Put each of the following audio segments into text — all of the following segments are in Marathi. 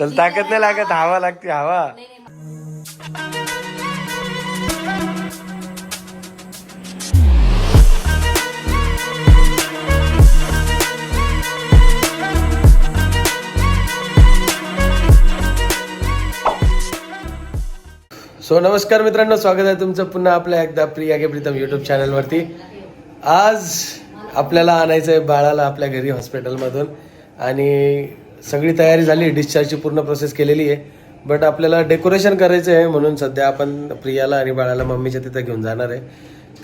त्याला ताकद नाही लागत हवा लागते हवा सो नमस्कार मित्रांनो स्वागत आहे तुमचं पुन्हा आपल्या एकदा प्रिया के प्रीतम युट्यूब चॅनलवरती आज आपल्याला आणायचं आहे बाळाला आपल्या घरी हॉस्पिटलमधून आणि सगळी तयारी झाली डिस्चार्जची पूर्ण प्रोसेस केलेली आहे. बट आपल्याला डेकोरेशन करायचं आहे म्हणून सध्या आपण प्रियाला आणि बाळाला मम्मीच्या तिथं घेऊन जाणार आहे.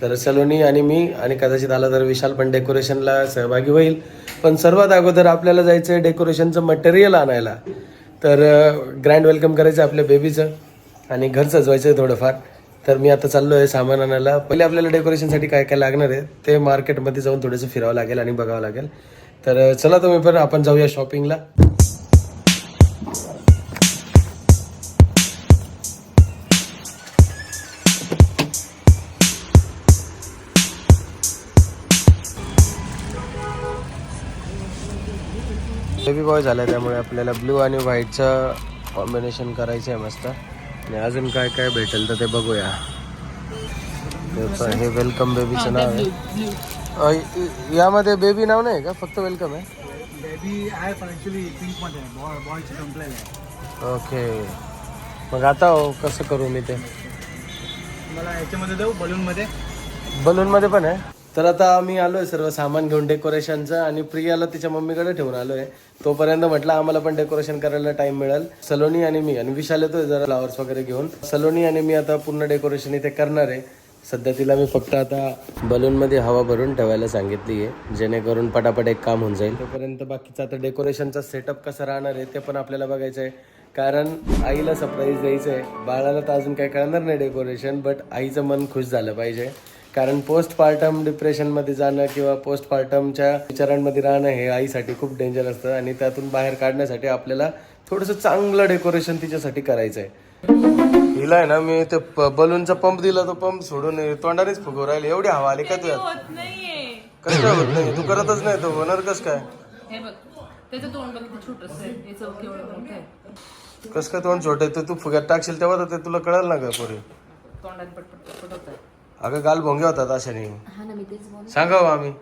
तर सलोनी आणि मी आणि कदाचित आला तर विशाल पण डेकोरेशनला सहभागी होईल. पण सर्वात अगोदर आपल्याला जायचं आहे डेकोरेशनचं मटेरियल आणायला. तर ग्रँड वेलकम करायचं आहे आपल्या बेबीचं आणि घर सजवायचं आहे थोडंफार. तर मी आता चाललो आहे सामान आणायला. पहिले आपल्याला डेकोरेशनसाठी काय काय लागणार आहे ते मार्केटमध्ये जाऊन थोडंसं फिरावं लागेल आणि बघावं लागेल. तर चला तुम्ही पण आपण जाऊया शॉपिंगला बॉय झाला त्यामुळे आपल्याला ब्लू आणि व्हाईटचं कॉम्बिनेशन करायचं आहे मस्त. आणि अजून काय काय भेटेल तर ते बघूया. हे हे वेलकम बेबीचं नाव आहे. यामध्ये बेबी नाव नाही का? फक्त वेलकम आहे? बेबी आहे पण बॉय बॉयची आहे. ओके मग आता हो, कसं करू मी ते? मला याच्यामध्ये देऊ बलून मध्ये. बलूनमध्ये पण आहे? तर आता आम्ही आलोय सर्व सामान घेऊन डेकोरेशनचं आणि प्रियाला तिच्या मम्मीकडे ठेवून आलोय. तोपर्यंत म्हटलं आम्हाला पण डेकोरेशन करायला टाइम मिळेल. सलोनी आणि मी आणि विशाल येतोय जरा फ्लावर्स वगैरे घेऊन. सलोनी आणि मी आता पूर्ण डेकोरेशन इथे करणार आहे. सध्या तिला मी फक्त आता बलूनमध्ये हवा भरून ठेवायला सांगितली आहे जेणेकरून पटापट एक काम होऊन जाईल. तोपर्यंत बाकीचं आता डेकोरेशनचा सेटअप कसा राहणार आहे ते पण आपल्याला बघायचं आहे कारण आईला सरप्राईज द्यायचं आहे बाळाला तर अजून काही कळणार नाही डेकोरेशन बट आईचं मन खुश झालं पाहिजे. कारण पोस्ट पार्टम डिप्रेशनमध्ये जाणं किंवा पोस्ट पार्टमच्या विचारांमध्ये राहणं हे आईसाठी खूप डेंजर असतं आणि त्यातून बाहेर काढण्यासाठी आपल्याला थोडंसं चांगलं डेकोरेशन तिच्यासाठी करायचं आहे हिला आहे ना मी ते बलूनचा पंप दिला तो पंप सोडून तोंडानेच फुगव राहिले. एवढी हवा आली का तुझ्यात कसं काय होत नाही? तू करतच नाही तो होणार कस काय? कस काय तोंड छोट आहे? तू फुग्यात टाकशील तेव्हा तर ते तुला कळलं ना का पुढे. अगं गाल भोंगे होतात अशाने. हा ना मी तेच बोल सांगावं आम्ही.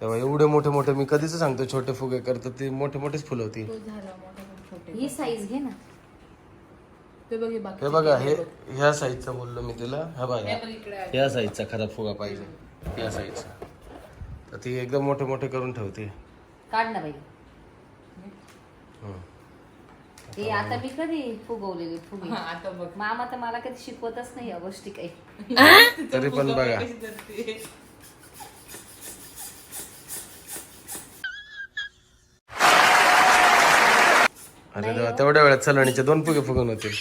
तेव्हा एवढे मोठे मोठे मी कधीच सांगतो छोटे फुगे करतो ते मोठे मोठेच फुलं होती. झालं मोठं पण छोटे. ही साईज घे ना. ते बघ हे बाकी हे बघा हे ह्या साईजचा बोललो मी तिला. हा बघा. पण इकडे आहे. ह्या साईजचा खरा फुगा पाहिजे. या साईजचा तर ती एकदम मोठे मोठे करून ठेवते. काढ ना बाई. हम्म. ते आता मी कधी फुगवलेले फुगे? हा, आता बघ. मामा तर मला कधी शिकवतच नाही या गोष्टी काही. तरी पण बघा. कशी. अरे देवा तेवढ्या वेळात सलणीचे दोन फुगे फुगून होतील.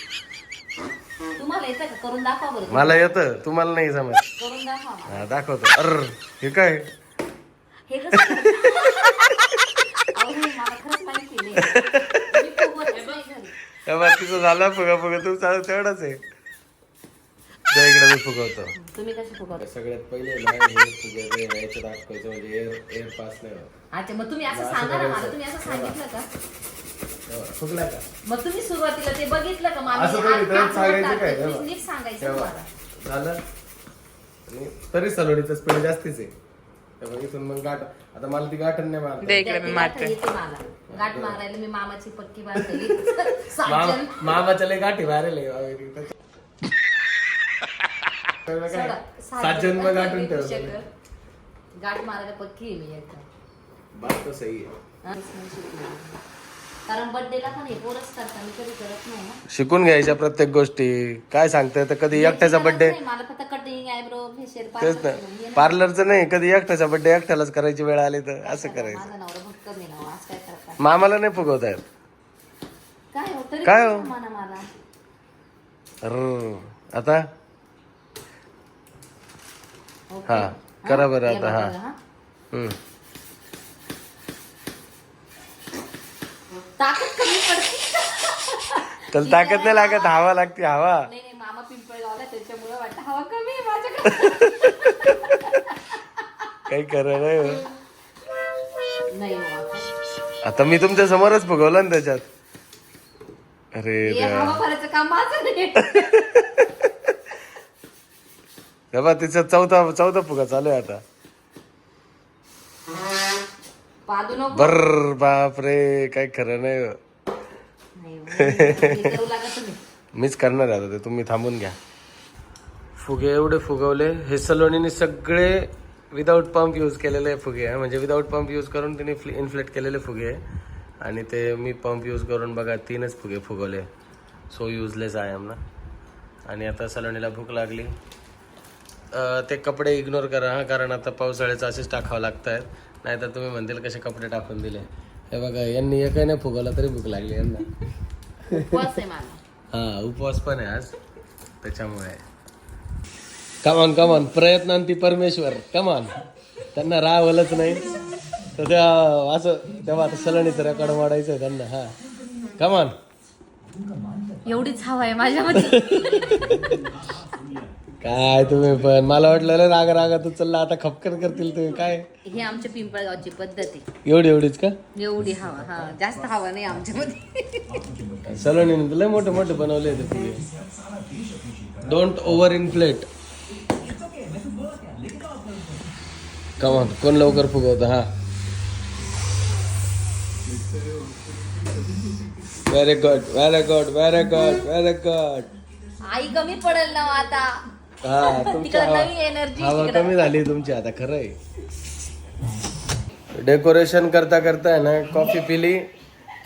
तुम्हाला येतं का? करून दाखवा बरं. मला येतं तुम्हाला नाही जमत. करून दाखवा मला. हा दाखवतो. अर हे काय? हे कसं करता? अहो, हे मला खरंच माहिती नाही मी फुगवतच नाही. तेव्हा तिचं झाला फुगा फुगा तू चालू तेवढाच आहे. त्या इकडे मी फुगवतो. तुम्ही कसे फुगवता? सगळ्यात पहिले ना हे फुगे ते याच्यात दाखवायचं म्हणजे एअर एअर पास नाही होत. अच्छा मग तुम्ही असं सांगा ना मला. तुम्ही असं सांगितलं का? तेव्हा फुगला का? मग तुम्ही सुरुवातीला ते बघितलं का मला असं थोडी तर सांगायचं काय? तुम्ही नीट सांगायचं तेव्हा. मला झालं. आणि तरी सलोडीचं स्पीड जास्तीच आहे. तेव्हा इथून मग गाठ. आता मला ती गाठण नाही मारता दे इकडे मी मारते. येते मला. गाठ मारायला मी मामाची पक्की बांधलेली साजन. मामाच्या लय गाठी मारेल सात जन्म गाठून ठेवलं गाठ मारायला पक्की आहे मी एकदम बात तर सही आहे. हा, मी शिकले. कारण बर्थडेला पण हे पोरच करता मी कधी करत नाही ना. शिकून घ्यायच्या प्रत्येक गोष्टी. काय सांगताय तर कधी एकट्याचा बर्थडे नाही, मला फक्त कटिंग आयब्रो फेशियल तेच ना. पार्लरचं नाही कधी एकट्याचा बर्थडे एकट्यालाच करायची वेळ आली तर असं करायचं. माझा नवरा भक्कम आहे ना हो, आज काय करता मामाला नाही फुगवत आहेत काय हो तरी काय पण हो? मला. आता. हा करा बरं आता हा. हा. हम्म. ताकद कमी पडते त्याला ताकद नाही लागत हवा लागते हवा नाही नाही मामा पिंपळगावला त्याच्यामुळे वाटतं हवा कमी आहे माझ्याकडे काही खरं नाही हो. नाही हो आता. मी तुमच्या समोरच फुगवलं ना त्याच्यात अरे हे देवा. हवा भरायचं काम माझं नाही तेव्हा तिचा चौथा चौथा फुगा चालू आहे आता पादू नको. बर बाप रे काय खरं नाही हो. नाही हो. करू लागत तुम्ही. मीच करणार आहे आता ते तुम्ही थांबून घ्या. फुगे एवढे फुगवले हे सलोनीने सगळे विदाऊट पंप यूज केलेले फुगे आहे. म्हणजे विदाऊट पंप यूज करून तिने इन्फ्लेट केलेले फुगे आहे. आणि ते मी पंप यूज करून बघा तीनच फुगे फुगवले. सो युजलेस आहे ना. आणि आता सलोनीला भूक लागली. अं, ते कपडे इग्नोर करा हा कारण आता पावसाळ्याचं असेच टाकावं लागत आहेत नाहीतर तुम्ही म्हणतील कसे कपडे टाकून दिले. हे बघा यांनी एकही नाही फुगवला तरी भूक लागली यांना. उपवास आहे मला हा उपवास पण आहे आज. त्याच्यामुळे. कमान कमान प्रयत्नांती परमेश्वर. कमान त्यांना रावलंच नाही. तर त्या असं तेव्हा आता सलणीचं रेकॉर्ड वाढायचं आहे त्यांना हा. कमान एवढीच हवा आहे माझ्यामध्ये. काय तुम्ही पण. मला वाटलं राग रागा तू चलला. आता खपकर करतील तुम्ही. काय? हे आमच्या पिंपळगावची पद्धत. आहे एवढी एवढीच का? एवढी हवा. हा जास्त हवा नाही आमच्यामध्ये. सलोनीने तुला मोठे मोठे बनवले होते तुझे डोंट ओव्हर इन्फ्लेट कमान कोण लवकर फुगवतं? हा. Very good very good very good very good आई कमी पडेल ना आता. हा तुमची तिकडे हवा नवी एनर्जी हवा कमी झाली तुमची आता खरं आहे डेकोरेशन करता करता आहे ना कॉफी पिली.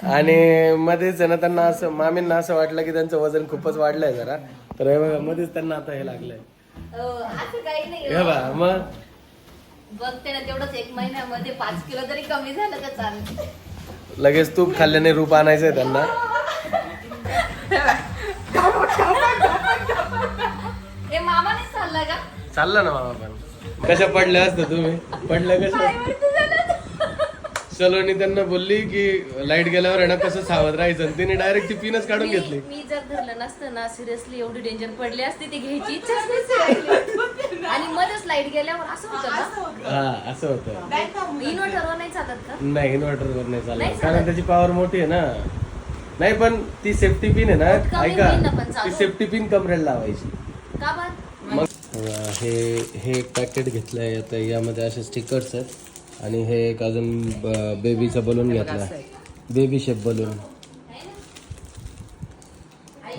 आणि मध्येच आहे ना त्यांना असं मामींना असं वाटलं की त्यांचं वजन खूपच वाढलंय जरा. तर हे बघा मध्येच त्यांना आता हे लागलंय. असं काही नाही हे बघा मग? बघते ना तेवढंच एक महिन्यामध्ये पाच किलो तरी कमी झालं का चालेल लगेच तूप खाल्ल्याने रूप आणायचंय त्यांना. हे मामाने चालला का? चाललं ना मामा पण. कशा पडल्या असतं तुम्ही? पडल्या कशा? सलोनी त्यांना बोलली की लाइट गेल्यावर आहे ना कसं सावध राहायचं आणि तिने डायरेक्ट ती पिनच काढून मी घेतली. मी जर धरलं नसतं ना सिरियसली एवढी डेंजर पडली असती ती घ्यायची इच्छाच नसती आणि मध्येच लाइट गेल्यावर असं होतं ना हा असं होतं. इन्व्हर्टरवर नाही चालत का? नाही इन्व्हर्टरवर नाही चालत. कारण. त्याची पॉवर मोठी आहे ना. नाही पण ती सेफ्टी पिन आहे ना ऐका. ती सेफ्टी पिन कमरेला लावायची. मग हे हे एक पॅकेट घेतलं आहे आता यामध्ये असे स्टिकर्स आहेत. आणि हे एक अजून बेबीचा बलून घेतला बेबी शेप बलून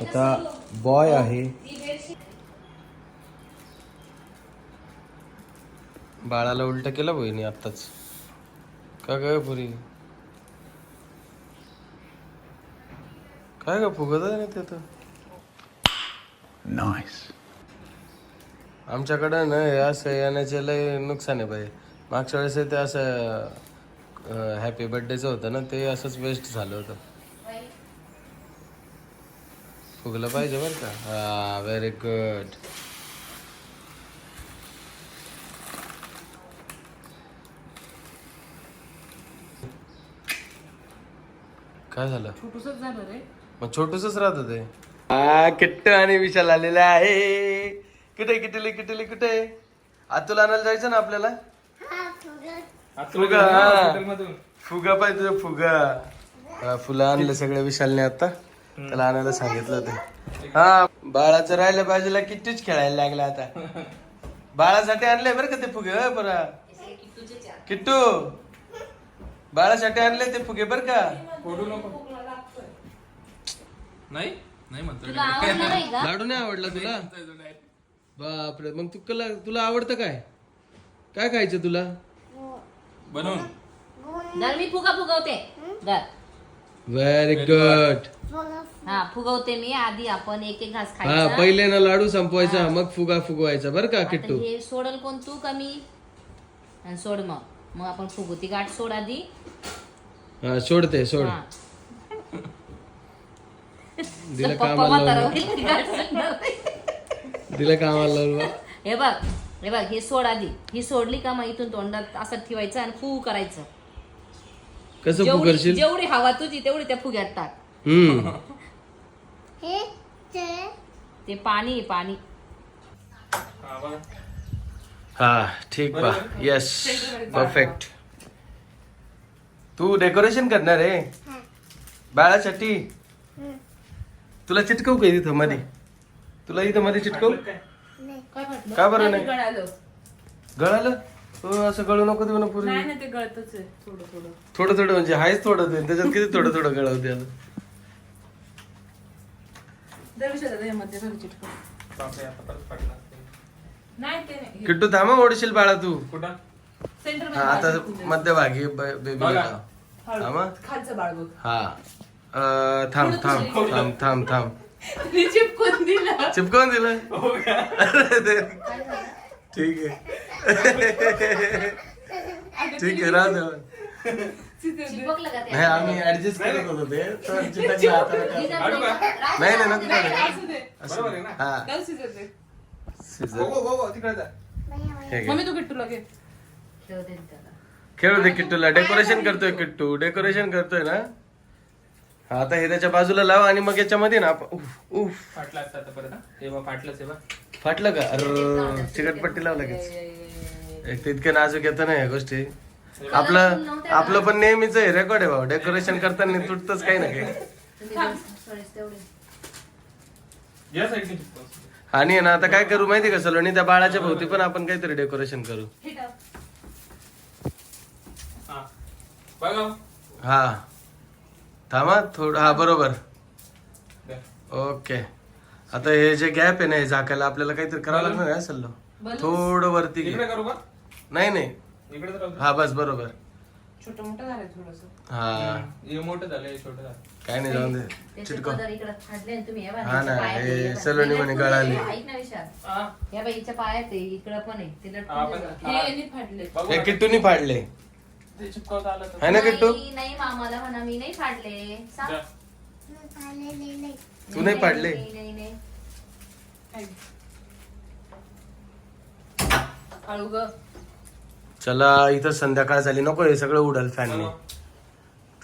आता बॉय आहे. बाळाला उलट केलं बहिणी आत्ताच. का काय पुरी? काय का फुगत आहे ना ते तर. आमच्याकडं ना हे असं येण्याचे लय नुकसान आहे बाई. मागच्या वेळेस ते असं हॅपी बर्थडेचं होतं ना ते असंच वेस्ट झालं होतं. फुगलं पाहिजे बरं का? हा व्हेरी गुड काय झालं? छोटूसच झालं रे. मग छोटूसच राहत ते. हा किट्ट आणि विशाल आलेला आहे. कुठे किटली किटली कुठे? आतुला आणायला जायचं ना आपल्याला? फुगा. हा. फुगा पाहिजे तुझं फुगा. हा, फुलं आणले सगळे विशालने आता. त्याला आणायला सांगितलं ते हा बाळाचं राहिलं बाजूला किट्टूच खेळायला लागला आता. बाळासाठी आणले बरं का ते फुगे होय बरं? किट्टू बाळासाठी आणले ते फुगे बरं का? नाही नाही म्हणतो तुला नाही का? लाडू नाही आवडला तुला? बापरे मग तू तुला तुला आवडतं काय? काय खायचं तुला? बनवून. दर मी फुगा फुगवते. दर व्हेरी गुड हा फुगवते मी. आधी आपण एक एक घास हा खायचा. पहिले ना लाडू संपवायचा मग फुगा फुगवायचा बरं का आता किट्टू? हे सोडल कोण तू कमी आणि सोड मग. मग आपण फुगू. ती गाठ सोड आधी. हा सोडते सोड. हा. दिलं पप्पा कामाला म्हातारा लावलं. होईल, ती गाठ सोडणार. दिलं कामाला लावलं बा. हे बघ हे बघ हे सोड आधी. ही सोडली का मग इथून तोंडात असं ठेवायचं आणि फू करायचं. कसं जेवढी फुगरशील जेवढी हवा तुझी तेवढी त्या फुग्यात टाक. हम्म. ते पाणी आहे, पाणी. हा ठीक बा येस परफेक्ट तू डेकोरेशन करणार आहे? बाळासाठी तुला चिटकवू का इथं मध्ये? तुला इथं मध्ये चिटकवू? काय? का बरं नाही? गळालं. गळालं? तू असं गळू नको देऊ ना पूर्वी नाही ना ते गळतच आहे थोडं थोडं. थोडं थोडं म्हणजे हायच थोडं ते. त्याच्यात किती थोडं थोडं गळवते आता? दरविषयाला हे मध्ये सगळं चिटकव. नाही ते नाही. किट्टू थांबा ओढशील बाळा तू. सेंटर हा आता मध्यभागी बेबी थांबा. खालचं बाळ बघ. हा. अं, थांब थांब थांब थांब थांब. चिपकून दिलं. चिपकवून दिलं? अरे दे. ठीक आहे. ठीक आहे राहू दे. चिपकलं का ते? नाही आम्ही ऍडजस्ट करत होतो ते. तर चिटकलं हाताला काय. नाही नाही नको. असू दे. असं. हा. जाऊ दे. हे घे. मम्मी तू किट्टूला घे. ठेव दे त्याला. खेळू दे किट्टूला. डेकोरेशन करतोय किट्टू. डेकोरेशन करतोय ना? हा, आता हे त्याच्या बाजूला लाव आणि मग याच्यामध्ये ना आपण- उफ, उफ. फाटला असता परत तेव्हा फाटलं का? अरे चिकटपट्टी लाव लगेच. एक तर इतके नाजूक येतं ना या गोष्टी. आपलं आपलं पण नेहमीच आहे रेकॉर्ड आहे भाऊ. डेकोरेशन करताना तुटतच काही ना काही. या साईडने. आणि आहे ना आता काय करू माहिती का सलोनी? त्या बाळाच्या भोवती पण आपण काहीतरी डेकोरेशन करू. हा. बघा. हा. थांबा थोडं हा बरोबर. ओके. आता हे जे गॅप आहे ना हे झाकायला आपल्याला काहीतरी करावं लागणार आहे सल्लो. थोडं वरती इकडे घे करू का नाही नाही. हा बस बरोबर. छोटं मोठं झालंय थोडस. हा. हे मोठं झालं हे छोटं झालं काय नाही जाऊन दे. तुम्ही हे हा ना, हे. सलोनी म्हणे गळाली. ऐक ना विशाल. हा, या बाईच्या पायात आहे इकडं पण आहे. ते लटकून आपण- जातं. हे यांनी फाडले. ते चिपकवता आलं तर. है ना किट्टू? नाही नाही मामाला म्हणा मी नाही फाडले. सांग. तू नाही? नाही नाही नाही हळू ग. चला इथं संध्याकाळ झाली. नको हे सगळं उडल फॅनने. चलो.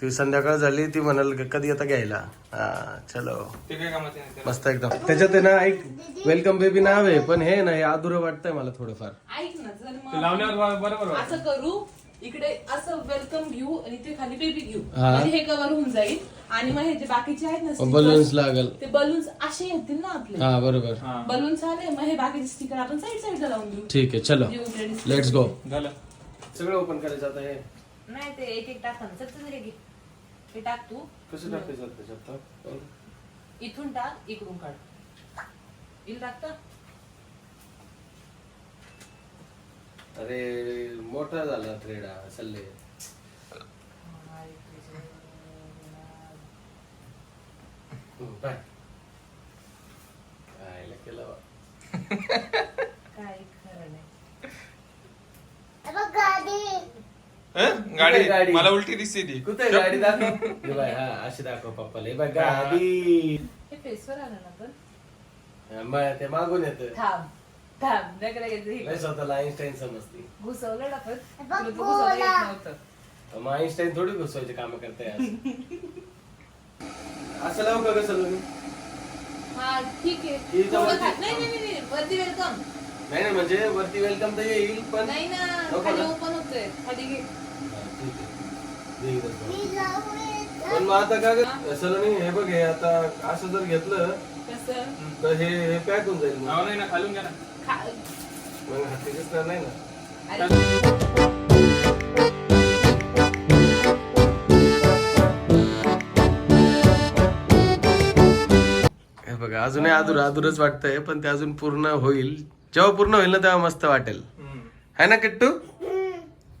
ती संध्याकाळ झाली ती म्हणाल का कधी आता घ्यायला? हा चलो. ते काय कामाचे नाही त्याला. मस्त एकदम. त्याच्यात आहे ना ऐक वेलकम बेबी नाव आहे पण हे ना हे अधुरं वाटतंय मला थोडंफार. ऐक ना जर ते मग लावल्यावर ब- बरोबर वाटतं. असं करू. इकडे असं वेलकम घेऊ आणि ते खाली बेबी घेऊ हा. म्हणजे हे कव्हर होऊन जाईल. आणि मग हे जे बाकीचे आहेत ना stickers, बलून्स लागल. ते बलून्स असे येतील ना आपले. हा बरोबर. हा. बलून्स आले मग हे बाकीचे स्टिकर आपण साईड साईडला लावून देऊ. ठीक आहे चलो. जे उरलेले sticker. लेट्स गो झालं. सगळं ओपन करायचं आता हे. नाही ते एक एक टाकून चल चल रे घे. हे टाक तू. कसं टाकायचं आता त्याच्यात? इथून टाक इकडून काढ. इल टाकता अरे मोठा झाला थ्रेडा सल्ले. बाय. काय केलं बा. काय खरं नाही हं? गाडी. गाडी? मला उलटी दिसते ती. कुठे गाडी दाखव. हे बाय हा अशी दाखव पप्पाला. हे बाय गाडी. हे फेसवर आलं ना पण. मग ते मागून येत. थांब. थांब नका लगेच हे नाही स्वतःला आईन्स्टाईन समजते. घुसवलं ना पण तुला तर घुसवलं येत नव्हतं. मग आईन्स्टाईन थोडी घुसवायचे काम करताय आज. असं लावू का कसं मी हा ठीक आहे. थोडं वरती- नाही नाही नाही, नाही वरती वेलकम नाही नाही म्हणजे वरती वेलकम तर येईल पण नाही ना नको खाली ना? ओपन होतंय. खाली घे. हा, ठीक आहे. देईलच मग. पण मग आता काय ग- सलोनी हे बघ हे आता असं जर घेतलं कसं? तर हे पॅक होऊन जाईल मग. नाही ना खालून घ्या ना. मग नाही ना हे बघा अजूनही अधूर अधूरच वाटतंय पण ते अजून पूर्ण होईल. जेव्हा पूर्ण होईल ना तेव्हा मस्त वाटेल. है ना किट्टू?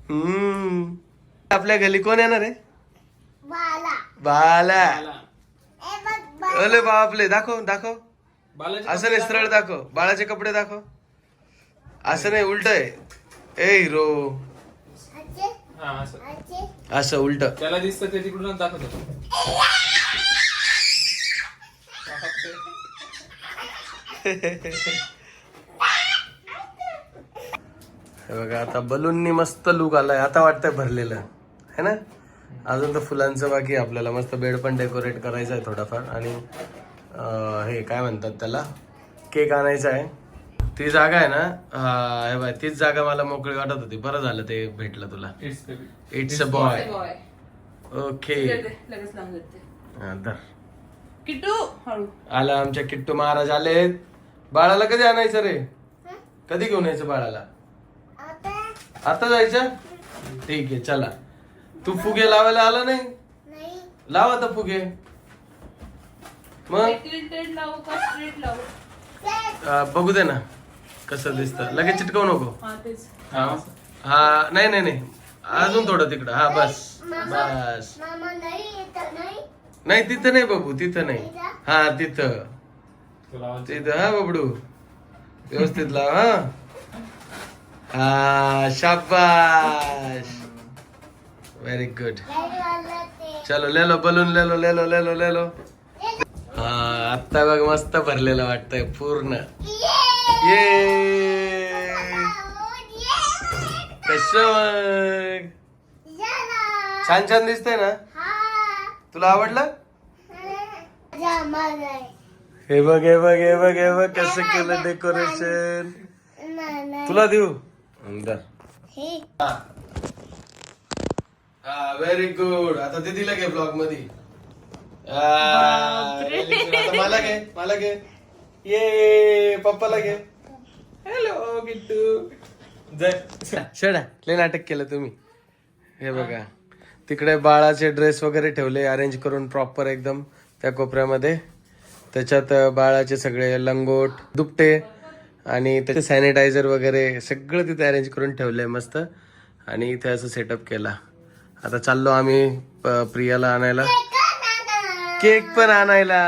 हम्म. आपल्या घरी कोण येणार आहे? बाला. अरे बापले दाखव दाखव. असं नाही सरळ दाखव. बाळाचे कपडे दाखव. असं नाही उलट आहे. ए हिरो हा असं. असं उलट. त्याला दिसतं ते तिकडूनच दाखवतो. हे बघा आता बलूननी मस्त लुक आलाय. आता वाटतंय भरलेलं. है ना? अजून तर फुलांचं बाकी आहे आपल्याला. मस्त बेड पण डेकोरेट करायचं आहे थोडाफार. आणि अं, हे काय म्हणतात त्याला? केक आणायचा आहे. ती जागा आहे ना हा हे बाय तीच जागा मला मोकळी वाटत होती. बरं झालं ते भेटलं तुला. It's baby it's a boy boy okay लगेच लावून देते. हा, धर. किट्टू हळू. आला आमच्या किट्टू महाराज आलेत. बाळाला कधी आणायचं रे? कधी घेऊन यायचं बाळाला? आता? जायचं? ठीक आहे चला. तू फुगे लावायला आला नाही? लाव आता फुगे. मग? टेंटेड लावू का स्ट्रेट लावू? अं, बघू दे ना. कसं दिसतं? लगेच चिटकवू नको. हा तेच. हा? हा नाही नाही नाही. अजून थोडं तिकडं. हा बस. बस. नाही तिथं नाही बघू तिथं नाही. हा तिथं. तुला तिथं हा बबडू. व्यवस्थित लाव हा. हा शाबाश व्हेरी गुड चलो ले लो बलून ले लो ले लो ले लो ले लो हा आत्ता बघ मस्त भरलेलं वाटतंय पूर्ण. ये मग छान छान दिसतंय ना? तुला आवडलं? हे बघ हे बघ हे बघ हे बघ कसं केलं डेकोरेशन. तुला देऊ? हा व्हेरी गुड आता ते दिलं घे ब्लॉगमध्ये मला घे मला घे. ये पप्पाला घे. हॅलो किट्टू जय. शेडा लय नाटक केलं तुम्ही. हे बघा. तिकडे बाळाचे ड्रेस वगैरे ठेवले अरेंज करून प्रॉपर एकदम त्या कोपऱ्यामध्ये. त्याच्यात बाळाचे सगळे लंगोट दुपटे आणि त्याचे सॅनिटायझर वगैरे सगळं तिथे अरेंज करून ठेवलंय मस्त. आणि इथे असं सेटअप केला. आता चाललो आम्ही प्रियाला आणायला. केक पण आणायला.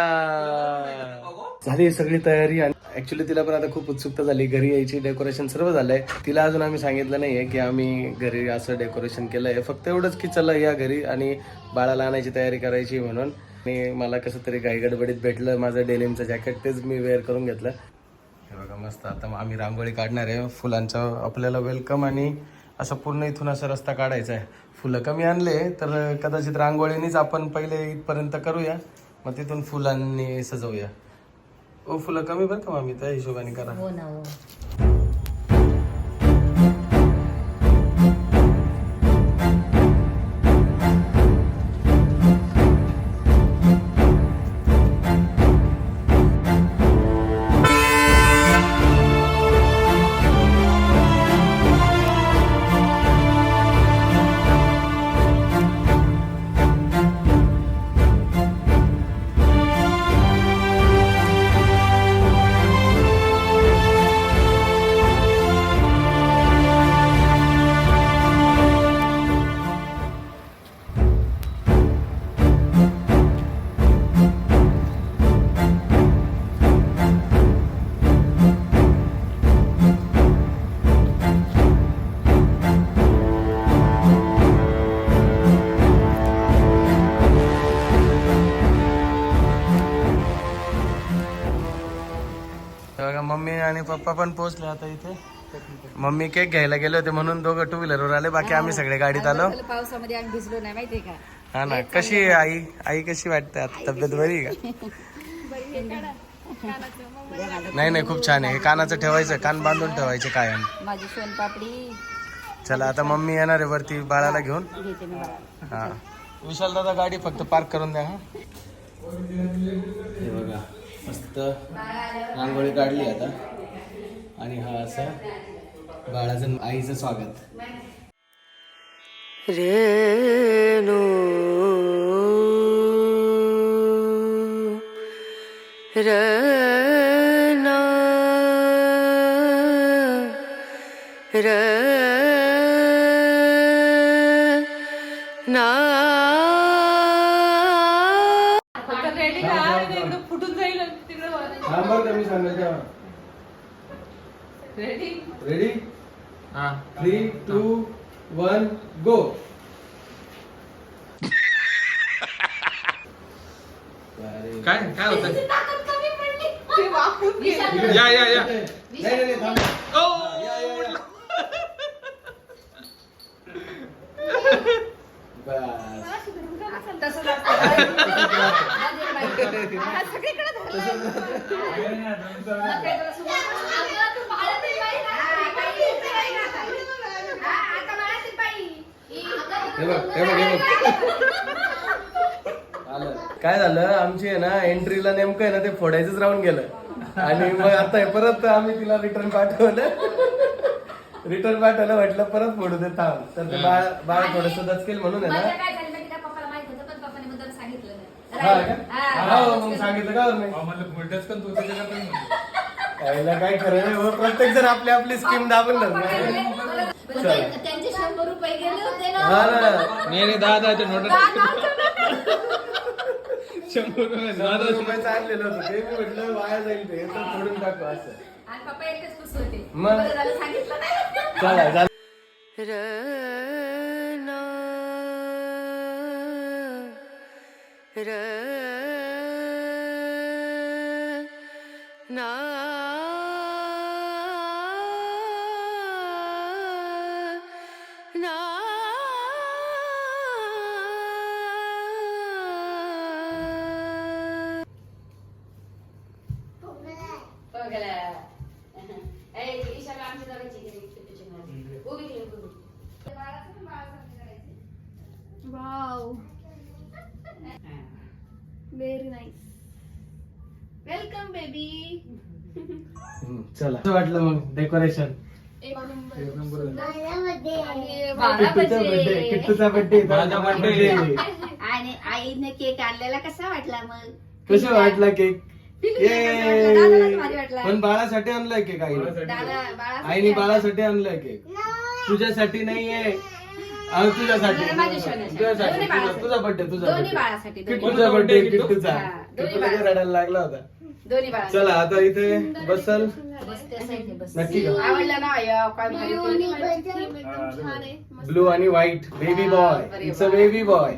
झाली सगळी तयारी आणि ऍक्च्युली तिला पण आता खूप उत्सुकता झाली. घरी यायची डेकोरेशन सर्व झालंय. तिला अजून आम्ही सांगितलं नाहीये की आम्ही घरी असं डेकोरेशन केलं आहे फक्त एवढंच की चला या घरी आणि बाळाला आणायची तयारी करायची म्हणून. आणि मला कसं तरी घाई गडबडीत भेटलं. माझं डेनिमचं जॅकेट तेच मी वेअर करून घेतलं. हे बघा मस्त. आता आम्ही रांगोळी काढणार आहे. फुलांचं आपल्याला वेलकम आणि असं पूर्ण इथून असं रस्ता काढायचा आहे. फुलं कमी आणले तर कदाचित रांगोळीनीच आपण पहिले इथपर्यंत करूया. मग तिथून फुलांनी सजवूया. ओ फुलं कमी बरं का मामी त्या हिशोबाने करा हो ना हो पप्पा पण पोहोचले आता इथे. मम्मी केक घ्यायला गेले होते म्हणून दोघं टू व्हीलरवर आले. बाकी आम्ही सगळे गाडीत आलो. पावसामध्ये आम्ही भिजलो नाही माहितीये का? हा ना. कशी आहे आई? आई कशी वाटते आता? तब्येत बरी आहे का? नाही नाही खूप छान आहे. हे कानाचं ठेवायचं कान बांधून ठेवायचे कायम. माझी सोनपापडी चला आता मम्मी येणार आहे वरती बाळाला घेऊन. घेते मी बाळा हा. विशाल दादा गाडी फक्त पार्क करून द्या हा. हे बघा मस्त रांगोळी काढली आता. आणि हा असं बाळाचं आईचं स्वागत. रेणू रे काय होत? ते वाकून गेलं. या या या. नाही नाही नाही, थांबा. ओ! या, या, या. बस. तसं हे बघ हे बघ हे बघ. काय झालं आमची आहे ना एंट्रीला नेमकं आहे ना ते फोडायचंच राहून गेलं आणि मग आता हे परत आम्ही तिला रिटर्न पाठवलं रिटर्न पाठवलं म्हटलं परत फोडू दे थांब तर ते बाळ बाळ थोडस दचकेल म्हणून आहे ना काय झालं माहिती का पप्पाला माहीत होतं पण पप्पाने मुद्दाम सांगितलं नाही हा. का? हा. हा, मग सांगितलं का नाही तू. यायला काय खरं नाही हो. प्रत्येक जण आपली आपली स्कीम दाबून पप्पा काय धरणार. बोलले? बोलले, "ते- त्यांचे शंभर रुपये गेले होते ना हा ना नाही नाही दहा दहाचे नोट शंभर रुपये दहा शंभर दहाचे रुपयाचं आणलेलं होतं. ते मी म्हटलं वाया जाईल ते. तर फोडून टाकू असं. आणि पप्पा एकटेच खुश होते. मग? बरं झालं सांगितलं नाही. चला चला हो आमची जगायची की नाही? पिच्ची मारली. उभी केली, उभी. Wow. Very nice. Welcome, baby. हम्म, चला वाटलं मग डेकोरेशन किट्टूचा. Birthday birthday. आणि आईने केक आणलेला कसा वाटला मग कसं वाटला केक पण बाळासाठी आणलाय केक बाळा आईने बाळासाठी आणलाय केक. तुझ्यासाठी नाहीये. तुझ्यासाठी. तुझ्यासाठी. तुझा- बाळासाठी. तुझा तुझा बर्थडे? किट्टूचा दोन्ही किट्टूला बाळा. रडायला लागला होता. चला आता इथे बसल. नक्की. ब्लू आणि white baby boy it's a. Baby boy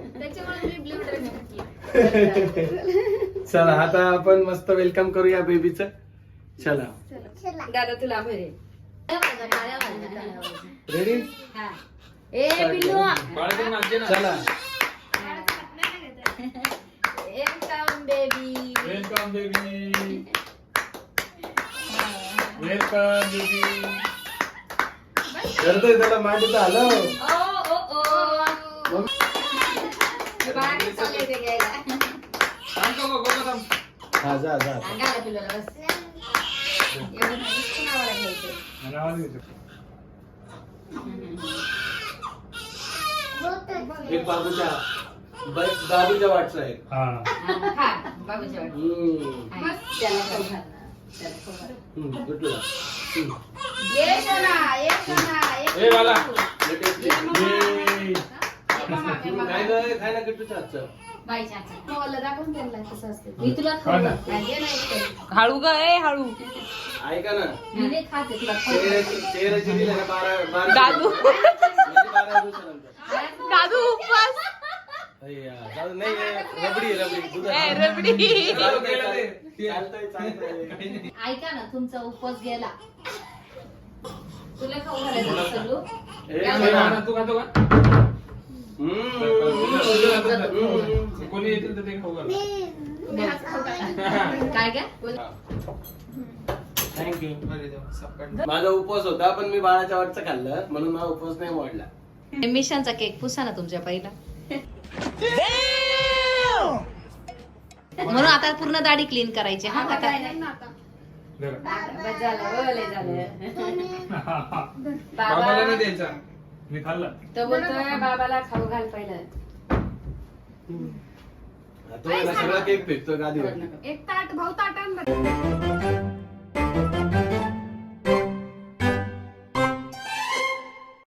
चला आता आपण मस्त वेलकम करूया बेबीचं चला. दादा तुला भरे रेडी हा. ए पिल्लू. चला. Welcome baby welcome baby welcome baby करतोय त्याला मांडीचं आलं. ओ ओ ओ. बाळाने चालले ते घ्यायला. थांब का बघ, बघ, थांब. हा जा जा घाला पिल्लूला बस एवढं नाही, कुणाला घ्यायचं मला आवाज येतो. एक बाबूच्या बस बाबूच्या वाटचा आहे हा. हा बाबूच्या वाटत हम्म. त्याला खाऊ घाल. त्याला खाऊ घाल. हम्म, गुटुला. हम्म. ये सोना ये सोना ये ए, बाला. Latest. Yay. हम्म, काय गं, काय ना किट्टूच्या हातचं बाईच्या हातात. मला दाखवून द्यायला कसं असते मी तुला खा ना. खाऊ घाल. ये ना इकडे. हळू ग ए हळू ऐका ना मी नाही खाते तुला खाऊ घाल. चेहऱ्याची चेहऱ्याची दिली ना बारा बारा दादू. म्हणजे बारा दिवसानंतर दादू उपवास अय्या, जाऊ- नाही नाही, रबडी आहे, रबडी दुधाची. ए, रबडी. चालू केलं ते. चालतंय चालतंय ऐका ना तुमचा उपवास गेला तुला खाऊ घालायचं ए, बघा. खाना, तू खातो का? हम्म. कोणी येतील तर ते खाऊ घाल. काय काय थँक्यू माझा उपवास होता पण मी बाळाच्या वाटचं खाल्लं म्हणून माझा उपवास नाही मोडला मिशांचा केक पुसा ना तुमच्या पहिला म्हणून आता पूर्ण दाढी क्लीन करायची हा आता. झालं, हो, झालं. बाबाला नाही बाबा द्यायचा? मी खाल्ला. बाबाला खाऊ घाल पहिलं. तो केक फेकतो एक ताट भाऊ ताटांमध्ये